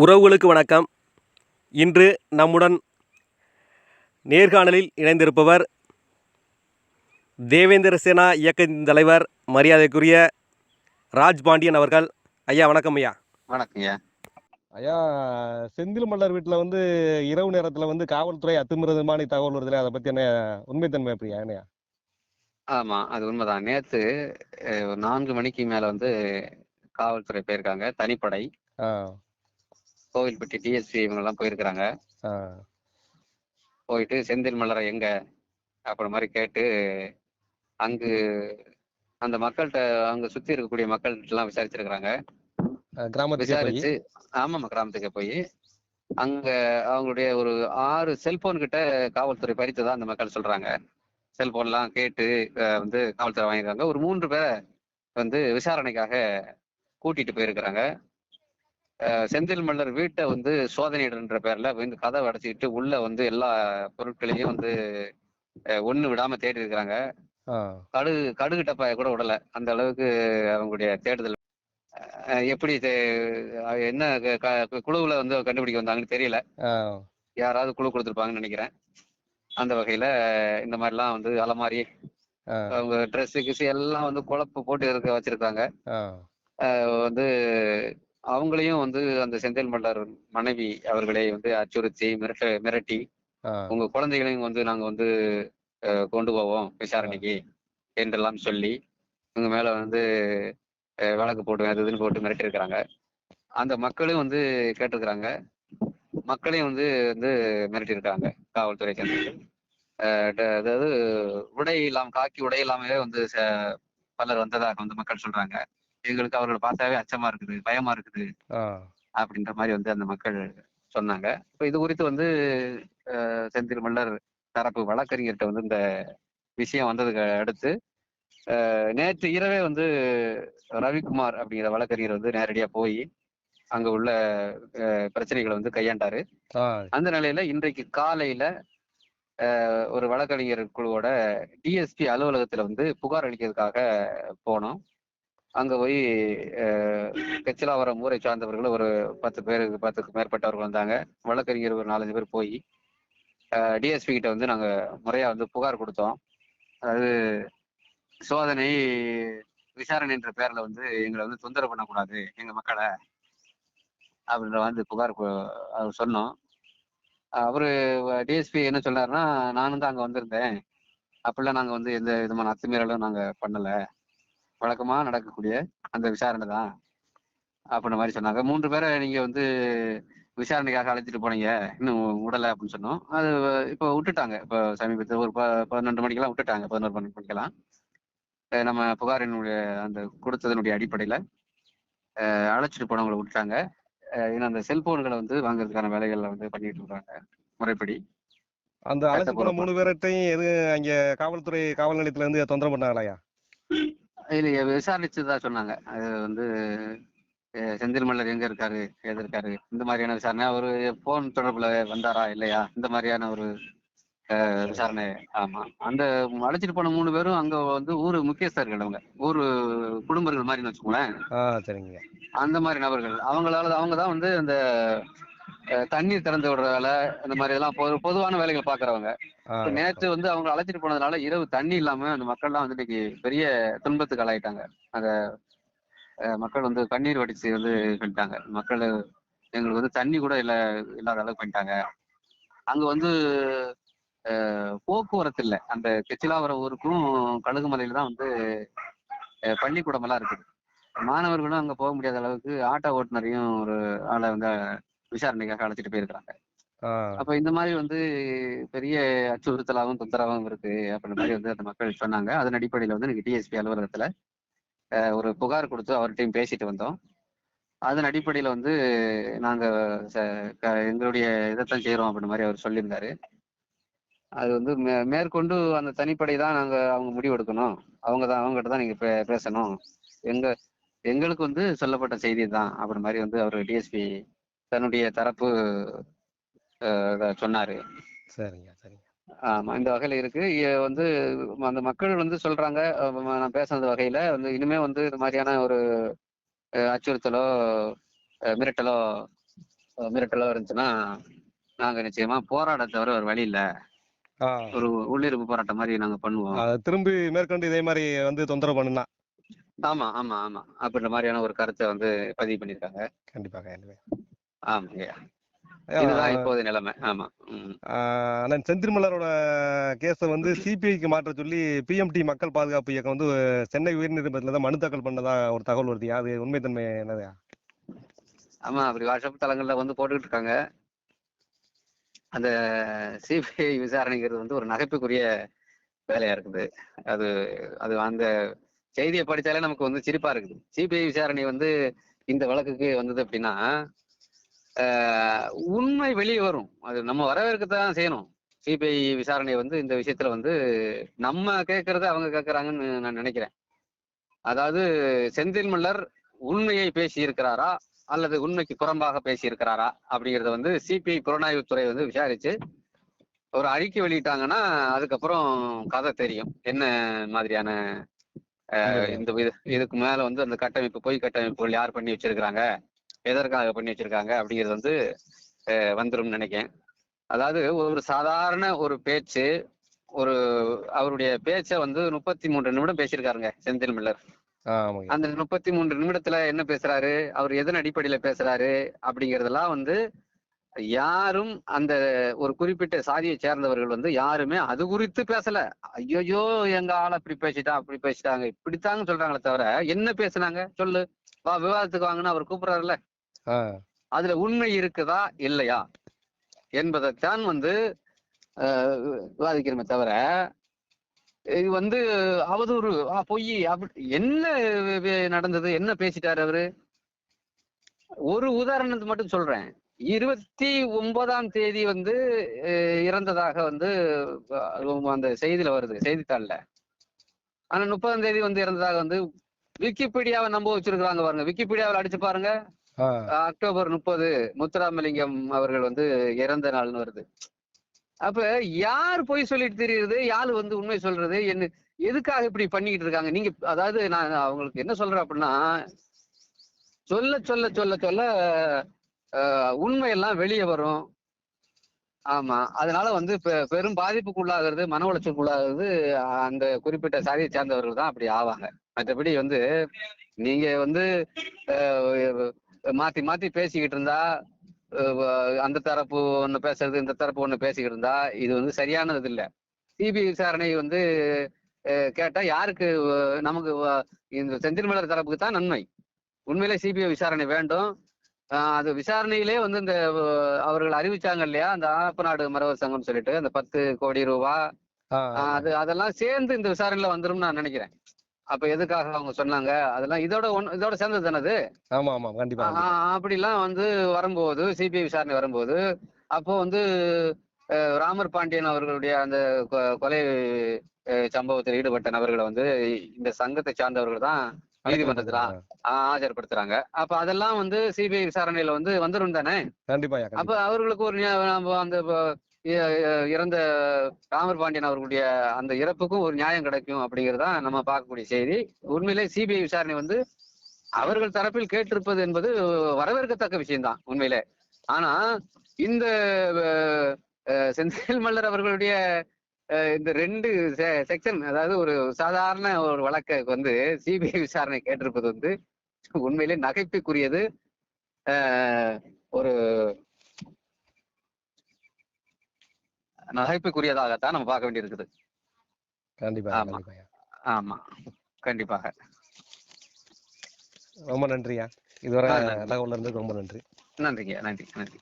உறவுகளுக்கு வணக்கம். இன்று நம்முடன் நேர்காணலில் இணைந்திருப்பவர் தேவேந்திர சேனா இயக்கத்தின் தலைவர் மரியாதைக்குரிய ராஜ் பாண்டியன் அவர்கள். ஐயா வணக்கம் ஐயா. வணக்கங்க ஐயா. செந்தில் மல்லர் வீட்டில் வந்து இரவு நேரத்தில் வந்து காவல்துறை அத்துமீறதுமான தகவல் வருதுல அதை பற்றி என்ன உண்மைத்தன்மை எப்படியா என்னையா ஆமா அது உண்மைதான். ஒரு நான்கு மணிக்கு மேல வந்து காவல்துறை போயிருக்காங்க தனிப்படை. ஆ. கோவில்பட்டி டிஎஸ்பி இவங்க எல்லாம் போயிருக்கிறாங்க. போயிட்டு செந்தில் மலரை எங்க அப்புறம் மாதிரி கேட்டு அங்கு அந்த மக்கள்கிட்ட அங்க சுத்தி இருக்கக்கூடிய மக்கள்கிட்ட எல்லாம் விசாரிச்சிருக்கிறாங்க. அஹ் கிராமத்துக்கே போய்? விசாரிச்சு ஆமாமா கிராமத்துக்கு போய் அங்க அவங்களுடைய ஒரு ஆறு செல்போன் கிட்ட காவல்துறை பறித்ததா அந்த மக்கள் சொல்றாங்க. செல்போன்லாம் கேட்டு அஹ், வந்து காவல்துறை வாங்கியிருக்காங்க. ஒரு மூன்று பேரை வந்து விசாரணைக்காக கூட்டிட்டு போயிருக்கிறாங்க. செந்தில் மல்லர் வீட்டை வந்து சோதனையிடுன்ற பேர்ல வந்து கதவை அடைச்சிக்கிட்டு உள்ள வந்து எல்லா பொருட்களையும் வந்து ஒண்ணு விடாம தேடி இருக்கிறாங்க. கடுகு கடுகு டப்பாய கூட விடல அந்த அளவுக்கு அவங்களுடைய தேடுதல். எப்படி என்ன குழுவுல வந்து கண்டுபிடிக்க வந்தாங்கன்னு தெரியல. யாராவது குழு கொடுத்துருப்பாங்கன்னு நினைக்கிறேன். அந்த வகையில இந்த மாதிரிலாம் வந்து அலமாரி அவங்க ட்ரெஸ் கிஸ் எல்லாம் வந்து குழப்பு போட்டு இருக்க வச்சிருக்காங்க. வந்து அவங்களையும் வந்து அந்த செந்தில் மல்லர் மனைவி அவர்களை வந்து அச்சுறுத்தி மிரட்ட மிரட்டி உங்க குழந்தைகளையும் வந்து நாங்க வந்து கொண்டு போவோம் விசாரணைக்கு என்றெல்லாம் சொல்லி உங்க மேல வந்து அஹ், வழக்கு போட்டு அது இதுன்னு போட்டு மிரட்டி இருக்கிறாங்க அந்த மக்களும் வந்து கேட்டிருக்கிறாங்க. மக்களையும் வந்து வந்து மிரட்டி இருக்காங்க காவல்துறை சேர்ந்தவர்கள் அதாவது உடை இல்லாம காக்கி உடை இல்லாமலே வந்து பலர் வந்ததாக வந்து மக்கள் சொல்றாங்க. எங்களுக்கு அவர்களை பார்த்தாவே அச்சமா இருக்குது பயமா இருக்குது அப்படின்ற மாதிரி வந்து அந்த மக்கள் சொன்னாங்க. இப்போ இது குறித்து வந்து செந்தில் மல்லர் தரப்பு வழக்கறிஞர்கிட்ட வந்து இந்த விஷயம் வந்ததுக்கு அடுத்து நேற்று இரவே வந்து ரவிக்குமார் அப்படிங்கிற வழக்கறிஞர் வந்து நேரடியா போய் அங்க உள்ள பிரச்சனைகளை வந்து கையாண்டாரு. அந்த நிலையில இன்றைக்கு காலையில ஒரு வழக்கறிஞர் குழுவோட டிஎஸ்பி அலுவலகத்துல வந்து புகார் அளிக்கிறதுக்காக போனோம். அங்க போய் கச்சிலாவரம் ஊரை சார்ந்தவர்கள் ஒரு பத்து பேருக்கு பத்துக்கு மேற்பட்டவர்கள் வந்தாங்க. வழக்கறிஞர் ஒரு நாலஞ்சு பேர் போய் டிஎஸ்பி கிட்ட வந்து நாங்க முறையா வந்து புகார் கொடுத்தோம். அதாவது சோதனை விசாரணை என்ற பேர்ல வந்து எங்களை வந்து தொந்தரவு பண்ணக்கூடாது எங்க மக்களை அப்படின்ற வந்து புகார் அவர் சொன்னோம். அவரு டிஎஸ்பி என்ன சொன்னாருன்னா நானும் தான் அங்க வந்திருந்தேன். அப்படிலாம் நாங்க வந்து எந்த விதமான அத்துமீறலும் நாங்க பண்ணல. வழக்கமா நடக்கக்கூடிய அந்த விசாரணை தான் அப்படின்ற மாதிரி சொன்னாங்க. மூன்று பேரை நீங்க வந்து விசாரணைக்காக அழைச்சிட்டு போனீங்க இன்னும் விடல அப்படின்னு சொன்னோம். அது இப்போ விட்டுட்டாங்க. இப்போ சமீபத்தில் ஒரு ப பன்னெண்டு மணிக்கெல்லாம் விட்டுட்டாங்க. பதினோரு பன்னெண்டு மணிக்கெல்லாம். நம்ம புகாரினுடைய அந்த கொடுத்ததனுடைய அடிப்படையில அழைச்சிட்டு போனவங்களை விட்டுட்டாங்க. ஏன்னா அந்த செல்போன்களை வந்து வாங்குறதுக்கான வேலைகள்ல வந்து பண்ணிட்டு இருக்காங்க முறைப்படி. அந்த அழைச்சி போன. மூணு பேர்ட்டையும் எது அங்கே காவல்துறை காவல் நிலையத்துல இருந்து தொந்தரவு பண்ணாங்களாயா இதுல விசாரிச்சதா சொன்னாங்க. அது வந்து செந்தில் மல்லர் எங்க இருக்காரு எது இருக்காரு இந்த மாதிரியான விசாரணை. அவரு போன் தொடர்புல வந்தாரா இல்லையா? இந்த மாதிரியான ஒரு விசாரணை. ஆமா. அந்த அழைச்சிட்டு போன மூணு பேரும் அங்க வந்து ஊர் முக்கியஸ்தர்கள் அவங்க. ஊர் குடும்பங்கள் மாதிரின்னு வச்சுக்கோங்களேன். அந்த மாதிரி நபர்கள். அவங்களால அவங்க தான் வந்து அந்த தண்ணீர் திறந்து விடுற வேலை இந்த மாதிரி எல்லாம் பொது பொதுவான வேலைகள் பாக்குறவங்க. நேற்று வந்து அவங்க அழைச்சிட்டு போனதுனால இரவு தண்ணி இல்லாம அந்த மக்கள்லாம் வந்து இன்னைக்கு பெரிய துன்பத்துக்கு ஆளாயிட்டாங்க. அந்த அஹ், மக்கள் வந்து கண்ணீர் வடிச்சு வந்து பண்ணிட்டாங்க மக்கள் எங்களுக்கு வந்து தண்ணி கூட இல்ல இல்லாத அளவுக்கு பண்ணிட்டாங்க அங்க வந்து போக்குவரத்து இல்லை. அந்த கெச்சிலாவரம் ஊருக்கும் கழுகுமலையில தான் வந்து பள்ளிக்கூடம் எல்லாம் இருக்குது. மாணவர்களும் அங்க போக முடியாத அளவுக்கு ஆட்டோ ஓட்டுநரையும் ஒரு ஆளை வந்து விசாரணைக்காக அழைச்சிட்டு போயிருக்கிறாங்க. அப்ப இந்த மாதிரி வந்து பெரிய அச்சுறுத்தலாகவும் தொந்தரவாகவும் இருக்கு அப்படின்ற மாதிரி வந்து அந்த மக்கள் சொன்னாங்க. அதன் அடிப்படையில வந்து எனக்கு டிஎஸ்பி அலுவலகத்துல ஒரு புகார் கொடுத்து அவர்கிட்டயும் பேசிட்டு வந்தோம். அதன் அடிப்படையில வந்து நாங்க எங்களுடைய இதைத்தான் செய்யறோம் அப்படின்ற மாதிரி அவர் சொல்லியிருந்தாரு. அது வந்து மேற்கொண்டு அந்த தனிப்படை தான் நாங்க அவங்க முடிவு எடுக்கணும். அவங்க தான் அவங்ககிட்ட தான் நீங்க பேசணும். எங்க எங்களுக்கு வந்து சொல்லப்பட்ட செய்தி தான் அப்படின்ற மாதிரி வந்து அவர் டிஎஸ்பி தன்னுடைய தரப்பு சொன்னாரு. சரிங்க சரிங்க. ஆமா இந்த வகையில இருக்கு. வந்து அந்த மக்கள் வந்து சொல்றாங்க நான் பேசுனது வகையில வந்து இனிமே வந்து இது மாதிரியான ஒரு அச்சுறுத்தலோ மிரட்டலோ மிரட்டலோ இருந்துச்சுன்னா நாங்க நிச்சயமா போராட தவிர ஒரு வழி இல்ல. ஒரு உள்ளிருப்பு போராட்டம் மாதிரி நாங்க பண்ணுவோம். திரும்பி மேற்கொண்டு இதே மாதிரி வந்து தொந்தரவு பண்ணுனா? ஆமா ஆமா ஆமா. அப்படின்ற மாதிரியான ஒரு கருத்தை வந்து பதிவு பண்ணியிருக்காங்க கண்டிப்பாக கண்டிப்பாக ஆமாங்கய்யா இதுதான் இப்போதைய நிலைமை. ஆமா அண்ணன் செந்தில்மலரோட கேஸை வந்து சிபிஐக்கு மாற்ற சொல்லி பிஎம்டி மக்கள் பாதுகாப்பு இயக்கம் வந்து சென்னை உயர்நீதிமன்றத்தில் தான் மனு தாக்கல் பண்ணதா ஒரு தகவல் வருது. அது உண்மைத்தன்மை என்னது ஆமா அப்படி வாட்ஸ்அப் தளங்கள்ல வந்து போட்டுக்கிட்டு இருக்காங்க. அந்த சிபிஐ விசாரணைங்கிறது வந்து ஒரு நகைப்புக்குரிய வேலையா இருக்குது. அது அது அந்த செய்தியை படிச்சாலே நமக்கு வந்து சிரிப்பா இருக்குது. சிபிஐ விசாரணை வந்து இந்த வழக்குக்கு வந்தது அப்படின்னா உண்மை வெளியே வரும். அது நம்ம வரவேற்கத்தான் செய்யணும். சிபிஐ விசாரணை வந்து இந்த விஷயத்துல வந்து நம்ம கேட்கறத அவங்க கேட்கறாங்கன்னு நான் நினைக்கிறேன். அதாவது செந்தில் மல்லர் உண்மையை பேசி இருக்கிறாரா அல்லது உண்மைக்கு புறம்பாக பேசி இருக்கிறாரா அப்படிங்கறத வந்து சிபிஐ புலனாய்வுத்துறை வந்து விசாரிச்சு ஒரு அறிக்கை வெளியிட்டாங்கன்னா அதுக்கப்புறம் கதை தெரியும். என்ன மாதிரியான இந்த இது- இதுக்கு மேல வந்து அந்த கட்டமைப்பு பொய் கட்டமைப்புகள் யார் பண்ணி வச்சிருக்கிறாங்க? எதற்காக பண்ணி வச்சிருக்காங்க அப்படிங்கிறது வந்து அஹ், வந்துரும்னு நினைக்கிறேன். அதாவது ஒரு சாதாரண ஒரு பேச்சு ஒரு அவருடைய பேச்சை வந்து முப்பத்தி மூன்று நிமிடம் பேசியிருக்காருங்க செந்தில் மில்லர். அந்த முப்பத்தி மூன்று நிமிடத்துல என்ன பேசுறாரு அவர் எதன் அடிப்படையில பேசுறாரு அப்படிங்கறதெல்லாம் வந்து யாரும் அந்த ஒரு குறிப்பிட்ட சாதியை சேர்ந்தவர்கள் வந்து யாருமே அது குறித்து பேசல. ஐயோ எங்க ஆள் அப்படி பேசிட்டா அப்படி பேசிட்டாங்க இப்படித்தாங்க சொல்றாங்களே தவிர என்ன பேசுனாங்க? சொல்லு. வா விவாதத்துக்கு வாங்கன்னு அவர் கூப்பிடுறாருல்ல. அதுல உண்மை இருக்குதா இல்லையா என்பதைத்தான் வந்து அஹ், விவாதிக்கிறோமே தவிர இது வந்து அவதூறு பொய் அப்படி என்ன நடந்தது என்ன பேசிட்டாரு அவரு? ஒரு உதாரணத்தை மட்டும் சொல்றேன். இருபத்தி ஒன்பதாம் தேதி வந்து இறந்ததாக வந்து அந்த செய்தியில வருது செய்தித்தாள்ல. ஆனா முப்பதாம் தேதி வந்து இறந்ததாக வந்து விக்கிபீடியாவை நம்ப வச்சிருக்கிறாங்க பாருங்க. விக்கிபீடியாவில் அடிச்சு பாருங்க. அக்டோபர் முப்பது முத்துராமலிங்கம் அவர்கள் வந்து இறந்த நாள்னு வருது. அப்ப யார் பொய் சொல்லிட்டு தெரியுது யாரு வந்து உண்மை சொல்றது? என்ன எதுக்காக இப்படி பண்ணிக்கிட்டு இருக்காங்க? நீங்க அதாவது நான் அவங்களுக்கு என்ன சொல்றேன் அப்படின்னா சொல்ல சொல்ல சொல்ல சொல்ல உண்மையெல்லாம் வெளியே வரும். ஆமா அதனால வந்து பெ- பெரும் பாதிப்புக்குள்ளாகிறது மன உளைச்சலுக்குள்ளாகிறது அந்த குறிப்பிட்ட சாதியை சேர்ந்தவர்கள் தான் அப்படி ஆவாங்க. மற்றபடி வந்து நீங்க வந்து மாத்தி மாத்தி பேசிக்கிட்டு இருந்தா அந்த தரப்பு ஒண்ணு பேசுறது இந்த தரப்பு ஒண்ணு பேசிக்கிட்டு இருந்தா இது வந்து சரியானது இல்ல. சிபிஐ விசாரணை வந்து கேட்டா யாருக்கு நமக்கு இந்த செந்தில் மலர் தரப்புக்கு தான் நன்மை. உண்மையிலே சிபிஐ விசாரணை வேண்டும். அது விசாரணையிலே வந்து இந்த அவர்கள் அறிவிச்சாங்க இல்லையா அந்த ஆப்ப நாடு மரவர் சங்கம் சொல்லிட்டு அந்த பத்து கோடி ரூபா அது அதெல்லாம் சேர்ந்து இந்த விசாரணையில வந்துரும் நான் நினைக்கிறேன். அப்ப எதுக்காக அவங்க சொன்னாங்க? அதெல்லாம் இதோட ஒண்ணு இதோட சேர்ந்தது தானே அது ஆமா ஆமா. கண்டிப்பா அப்படிலாம் வந்து வரும்போது சிபிஐ விசாரணை வரும்போது அப்போ வந்து ராமர் பாண்டியன் அவர்களுடைய அந்த கொலை சம்பவத்தில் ஈடுபட்ட நபர்களை வந்து இந்த சங்கத்தை சார்ந்தவர்கள் தான் நீதிமன்றத்துல ஆஜர்படுத்துறாங்க. அப்ப அதெல்லாம் வந்து சிபிஐ விசாரணையில வந்து வந்துரும் தானே கண்டிப்பா. அப்ப அவர்களுக்கு ஒரு அந்த இறந்த ராமர் பாண்டியன் அவர்களுடைய அந்த இறப்புக்கும் ஒரு நியாயம் கிடைக்கும் அப்படிங்கறதா நம்ம பார்க்கக்கூடிய செய்தி. உண்மையிலே சிபிஐ விசாரணை வந்து அவர்கள் தரப்பில் கேட்டிருப்பது என்பது வரவேற்கத்தக்க விஷயம்தான் உண்மையிலே. ஆனா இந்த செந்தில் மல்லர் அவர்களுடைய அஹ், இந்த ரெண்டு செக்ஷன் அதாவது ஒரு சாதாரண ஒரு வழக்க வந்து சிபிஐ விசாரணை கேட்டிருப்பது வந்து உண்மையிலே நகைப்புக்குரியது. அஹ், ஒரு நகைப்புக்குரியதாகத்தான் நம்ம பார்க்க வேண்டியிருக்குது. கண்டிப்பா ஆமா. கண்டிப்பா ஆமா. கண்டிப்பாக. ரொம்ப நன்றியா. இதுவரை. தகவல் இருந்ததுக்கு ரொம்ப நன்றி. நன்றிங்க. நன்றி. நன்றி.